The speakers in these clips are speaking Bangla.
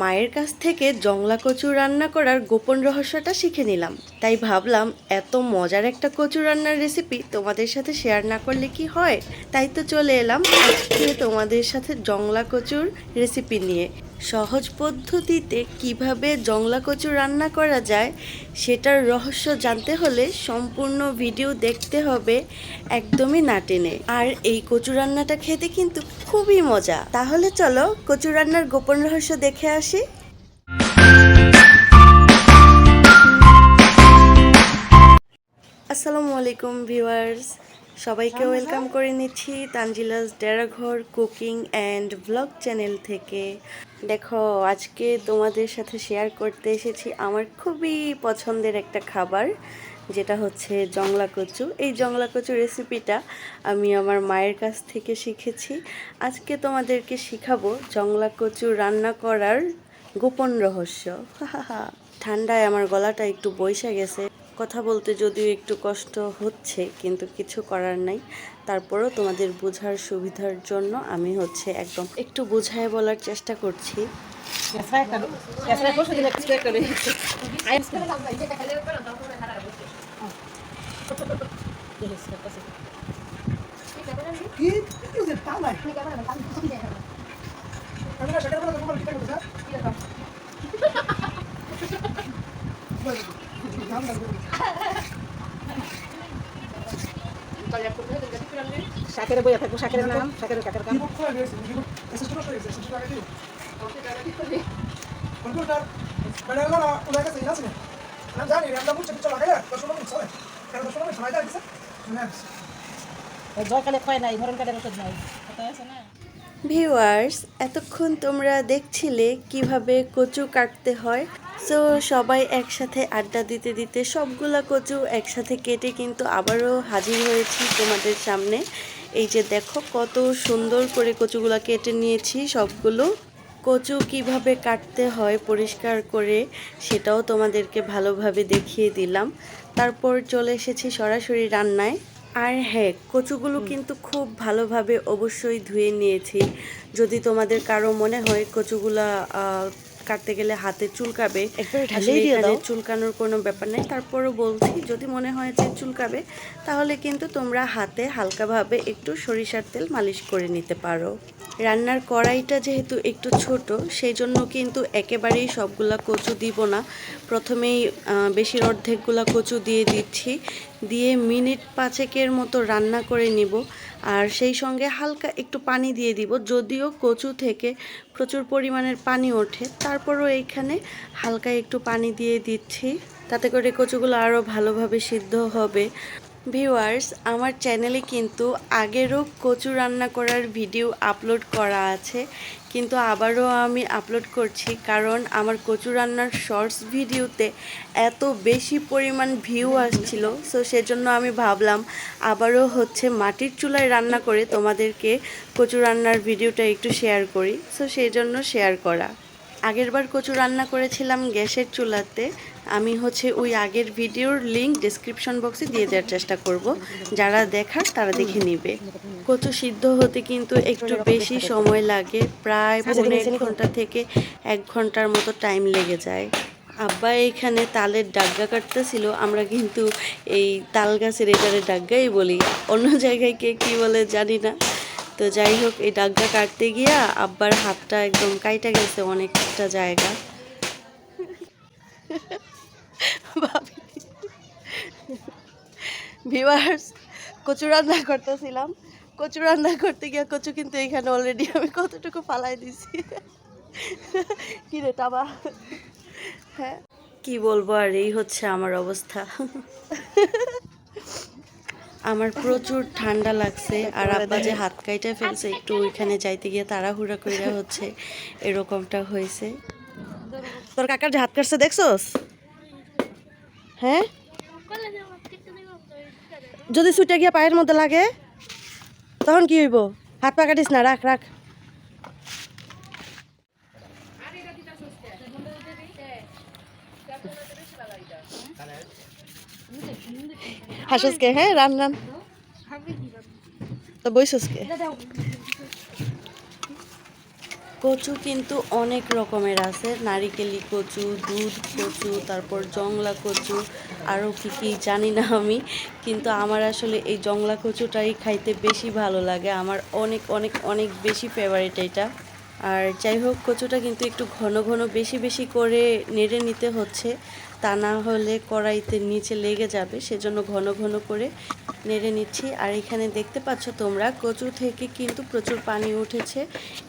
মায়ের কাছ থেকে জংলা কচু রান্না করার গোপন রহস্যটা শিখে নিলাম। তাই ভাবলাম, এত মজার একটা কচু রান্নার রেসিপি তোমাদের সাথে শেয়ার না করলে কি হয়? তাই তো চলে এলাম আজকে তোমাদের সাথে জংলা কচুর রেসিপি নিয়ে। সহজ পদ্ধতিতে কীভাবে জংলা কচু রান্না করা যায় সেটার রহস্য জানতে হলে সম্পূর্ণ ভিডিও দেখতে হবে একদমই না টেনে। আর এই কচু রান্নাটা খেতে কিন্তু খুবই মজা। তাহলে চলো কচু রান্নার গোপন রহস্য দেখে আসি। আসসালামু আলাইকুম ভিউয়ার্স। সবাইকে ওয়েলকাম করে নিচ্ছি তানজিলাস ডেরাঘর কুকিং অ্যান্ড ব্লগ চ্যানেল থেকে। দেখো আজকে তোমাদের সাথে শেয়ার করতে এসেছি আমার খুবই পছন্দের একটা খাবার যেটা হচ্ছে জংলা কচু এই জংলা কচু রেসিপিটা আমি আমার মায়ের কাছ থেকে শিখেছি। আজকে তোমাদেরকে শিখাবো জংলা কচু রান্না করার গোপন রহস্য। ঠান্ডায় আমার গলাটা একটু বৈশা গেছে। কথা বলতে যদিও একটু কষ্ট হচ্ছে কিন্তু কিছু করার নাই। তারপরেও তোমাদের বোঝার সুবিধার জন্য আমি হচ্ছে একদম একটু বোঝায় বলার চেষ্টা করছি। কি? শাকের বইয়া থাকব শাকের নাম শাকের কাকের কাম খয় নাই ওষুধ নাই। কথা আছে না? ভিউয়ার্স এতক্ষণ তোমরা দেখছিলে কীভাবে কচু কাটতে হয়? সো সবাই একসাথে আড্ডা দিতে দিতে সবগুলা কচু একসাথে কেটে কিন্তু আবারও হাজির হয়েছি তোমাদের সামনে। এই যে দেখো কত সুন্দর করে কচুগুলা কেটে নিয়েছি সবগুলো। কচু কীভাবে কাটতে হয় পরিষ্কার করে সেটাও তোমাদেরকে ভালোভাবে দেখিয়ে দিলাম। তারপর চলে এসেছি সরাসরি রান্নায়। আর হ্যাঁ কচুগুলো কিন্তু খুব ভালোভাবে অবশ্যই ধুয়ে নিয়েছি। যদি তোমাদের কারও মনে হয় কচুগুলা কাটতে গেলে হাতে চুলকাবে। চুলকানোর কোনো ব্যাপার নেই। তারপরও বলছি যদি মনে হয় যে চুলকাবে তাহলে কিন্তু তোমরা হাতে হালকাভাবে একটু সরিষার তেল মালিশ করে নিতে পারো। রান্নার কড়াইটা যেহেতু একটু ছোট সেই জন্য কিন্তু একেবারেই সবগুলা কচু দিব না। প্রথমেই বেশির অর্ধেকগুলা কচু দিয়ে দিচ্ছি। দিয়ে মিনিট পাঁচেকের মতো রান্না করে নিব। আর সেই সঙ্গে হালকা একটু পানি দিয়ে দিব। যদিও কচু থেকে প্রচুর পরিমাণের পানি ওঠে, তারপরও এইখানে হালকা একটু পানি দিয়ে দিচ্ছি। তাতে করে কচুগুলো আরও ভালোভাবে সিদ্ধ হবে। ভিউয়ার্স, আমার চ্যানেলে কিন্তু আগেরও কচু রান্না করার ভিডিও আপলোড করা আছে, কিন্তু আবারও আমি আপলোড করছি কারণ আমার কচু রান্নার শর্টস ভিডিওতে এত বেশি পরিমাণ ভিউ আসছিল সো সেজন্য আমি ভাবলাম আবারও হচ্ছে মাটির চুলায় রান্না করে তোমাদেরকে কচু রান্নার ভিডিওটা একটু শেয়ার করি সো সেই জন্য শেয়ার করা। আগেরবার কচু রান্না করেছিলাম গ্যাসের চুলাতে আমি হচ্ছে ওই আগের ভিডিওর লিঙ্ক ডেসক্রিপশন বক্সে দিয়ে দেওয়ার চেষ্টা করব। যারা দেখার তারা দেখে নিবে। কচু সিদ্ধ হতে কিন্তু একটু বেশি সময় লাগে। প্রায় পৌনে এক ঘণ্টা থেকে এক ঘণ্টার মতো টাইম লেগে যায়। আব্বা এখানে তালের ডাগ্গা কাটতেছিল আমরা কিন্তু এই তাল গাছের এটারে ডাগ্গাই বলি। অন্য জায়গায় কে কী বলে জানি না। তো যাই হোক এই ডাগ্গা কাটতে গিয়া আব্বার হাতটা একদম কাইটা গেছে অনেকটা জায়গা। ভিউয়ার্স কচু রান্না করতেছিলাম। কচু রান্না করতে গিয়ে কচু কিন্তু এখানে অলরেডি আমি কতটুকু ফালাই দিছি। কি রে টাবা হ্যাঁ। কি বলব আর এই হচ্ছে আমার অবস্থা। আমার প্রচুর ঠান্ডা লাগছে আর আব্বা যে হাত কাইটা ফেলছে একটু ওইখানে যাইতে গিয়ে তাড়াহুড়া কইরা হচ্ছে এরকমটা হয়েছে তোর কাকার যে হাত কাটছে দেখছস? হ্যাঁ? যদি ছুটে গিয়ে পায়ের মধ্যে লাগে তখন কি হইব? হাত পা কাটিস না রাখ রাখ। হাসুসকে হ্যাঁ? রান রান তো বইসুসকে কচু কিন্তু অনেক রকমের আছে। নারিকেলি কচু, দুধ কচু, তারপর জংলা কচু আরও কী কী জানি না আমি। কিন্তু আমার আসলে এই জংলা কচুটাই খাইতে বেশি ভালো লাগে। আমার অনেক অনেক অনেক বেশি ফেভারিট এটা। আর যাই হোক, কচুটা কিন্তু একটু ঘন ঘন বেশি বেশি করে নেড়ে নিতে হচ্ছে। তা না হলে কড়াইতে নিচে লেগে যাবে, সেজন্য ঘন ঘন করে নেড়ে নিচ্ছি। আর এখানে দেখতে পাচ্ছ তোমরা, কচু থেকে কিন্তু প্রচুর পানি উঠেছে।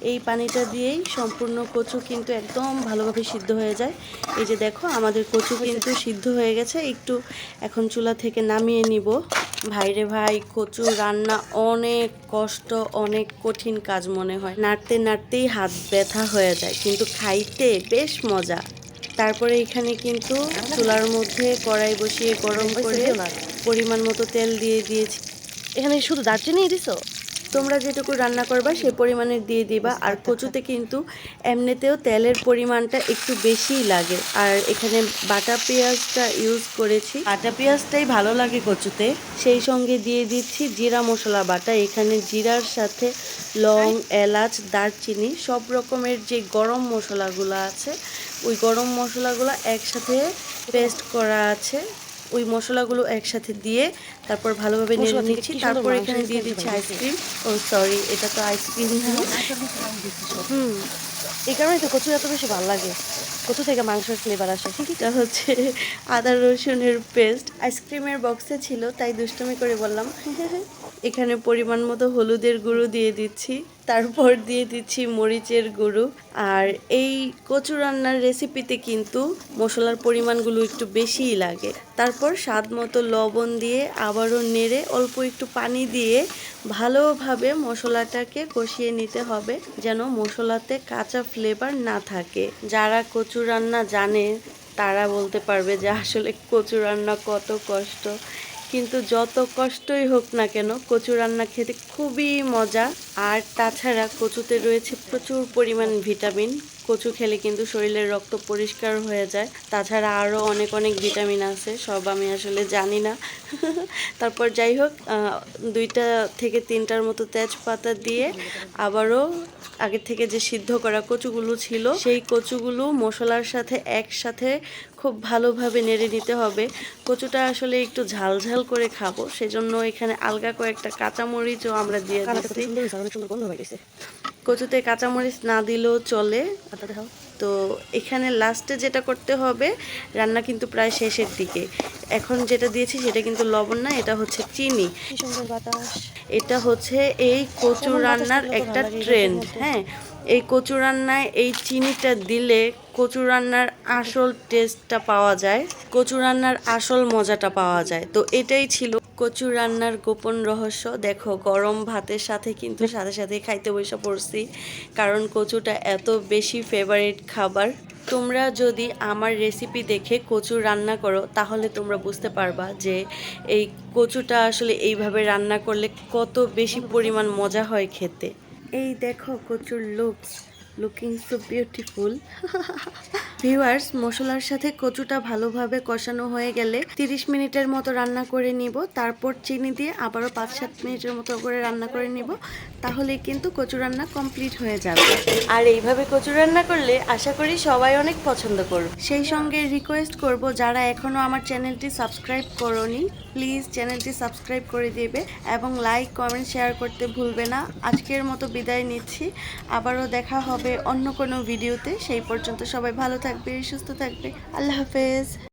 এই পানিটা দিয়েই সম্পূর্ণ কচু কিন্তু একদম ভালোভাবে সিদ্ধ হয়ে যায়। এই যে দেখো, আমাদের কচু কিন্তু সিদ্ধ হয়ে গেছে। একটু এখন চুলা থেকে নামিয়ে নিব। ভাইরে ভাই, কচু রান্না অনেক কষ্ট, অনেক কঠিন কাজ মনে হয়। নাড়তে নাড়তেই হাত ব্যথা হয়ে যায়, কিন্তু খাইতে বেশ মজা। তারপরে এখানে কিন্তু চুলার মধ্যে কড়াই বসিয়ে গরম করে পরিমাণ মতো তেল দিয়ে দিয়েছি। এখানে শুধু দারচিনি দিছো? তোমরা যেটুকু রান্না করবা সেই পরিমাণে দিয়ে দিবা। আর কচুতে কিন্তু এমনিতেও তেলের পরিমাণটা একটু বেশিই লাগে। আর এখানে বাটা পেঁয়াজটা ইউজ করেছি। বাটা পেঁয়াজটাই ভালো লাগে কচুতে। সেই সঙ্গে দিয়ে দিচ্ছি জিরা মশলা বাটা। এখানে জিরার সাথে লং এলাচ দারচিনি সব রকমের যে গরম মশলাগুলো আছে ওই গরম মশলাগুলো একসাথে পেস্ট করা আছে। ওই মশলাগুলো একসাথে দিয়ে তারপর ভালোভাবে নেড়ে নিচ্ছি। তারপর এখানে দিয়ে দিচ্ছি আইসক্রিম। ও সরি এটা তো আইসক্রিম না হুম। এই কারণে তো কচু এত বেশি ভালো লাগে। কচু থেকে মাংসের ফ্লেভার আসে। এটা হচ্ছে আদা রসুনের পেস্ট আইসক্রিমের বক্সে ছিল তাই দুষ্টমি করে বললাম। এখানে পরিমাণ মতো হলুদের গুঁড়ো দিয়ে দিচ্ছি। তারপর দিয়ে দিচ্ছি মরিচের গুঁড়ো। আর এই কচু রান্নার রেসিপিতে কিন্তু মশলার পরিমাণগুলো একটু বেশিই লাগে। তারপর স্বাদ মতো লবণ দিয়ে আবারও নেড়ে অল্প একটু পানি দিয়ে ভালোভাবে মশলাটাকে কষিয়ে নিতে হবে যেন মশলাতে কাঁচা ফ্লেভার না থাকে। যারা কচু রান্না জানে, তারা বলতে পারবে যে আসলে কচু রান্না কত কষ্ট। কিন্তু যত কষ্টই হোক না কেন কচু রান্না খেতে খুবই মজা। আর তাছাড়া কচুতে রয়েছে প্রচুর পরিমাণ ভিটামিন। কচু খেলে কিন্তু শরীরের রক্ত পরিষ্কার হয়ে যায়। তাছাড়া আরও অনেক অনেক ভিটামিন আছে সব আমি আসলে জানি না। তারপর যাই হোক দুইটা থেকে তিনটার মতো তেজপাতা দিয়ে আবারও আগে থেকে যে সিদ্ধ করা কচুগুলো ছিল সেই কচুগুলো মশলার সাথে একসাথে খুব ভালোভাবে নেড়ে নিতে হবে। কচুটা আসলে একটু ঝাল ঝাল করে খাব সেজন্য এখানে আলগা কয়েকটা কাঁচামরিচও আমরা দিয়ে দিচ্ছি কচুতে কাঁচামরিচ না দিলেও চলে। তো এখানে লাস্টে যেটা করতে হবে রান্না কিন্তু প্রায় শেষের দিকে। এখন যেটা দিয়েছি সেটা কিন্তু লবণ না এটা হচ্ছে চিনি। এটা হচ্ছে এই কচু রান্নার একটা ট্রেন্ড হ্যাঁ। এই কচু রান্নায় এই চিনিটা দিলে কচু রান্নার আসল টেস্টটা পাওয়া যায় কচু রান্নার আসল মজাটা পাওয়া যায়। তো এটাই ছিল কচু রান্নার গোপন রহস্য, দেখো, গরম ভাতের সাথে কিন্তু সাথে সাথে খাইতে বসে পড়ছি, কারণ কচুটা এত বেশি ফেভারিট খাবার। তোমরা যদি আমার রেসিপি দেখে কচু রান্না করো, তাহলে তোমরা বুঝতে পারবা যে এই কচুটা আসলে এইভাবে রান্না করলে কত বেশি পরিমাণ মজা হয় খেতে। এই দেখো কচুর looks looking so beautiful viewers মশলার সাথে কচুটা ভালোভাবে কষানো হয়ে গেলে তিরিশ মিনিটের মতো রান্না করে নিব। তারপর চিনি দিয়ে আবারও পাঁচ সাত মিনিটের মতো করে রান্না করে নিব। তাহলে কিন্তু কচু রান্না কমপ্লিট হয়ে যাবে। আর এইভাবে কচু রান্না করলে আশা করি সবাই অনেক পছন্দ করবে। সেই সঙ্গে রিকোয়েস্ট করব যারা এখনও আমার চ্যানেলটি সাবস্ক্রাইব করনি প্লিজ চ্যানেলটি সাবস্ক্রাইব করে দিবে এবং লাইক কমেন্ট শেয়ার করতে ভুলবে না। আজকের মতো বিদায় নিচ্ছি। আবারও দেখা হবে অন্য কোনো ভিডিওতে সেই পর্যন্ত সবাই ভালো থাকবে সুস্থ থাকবে। আল্লাহ হাফেজ।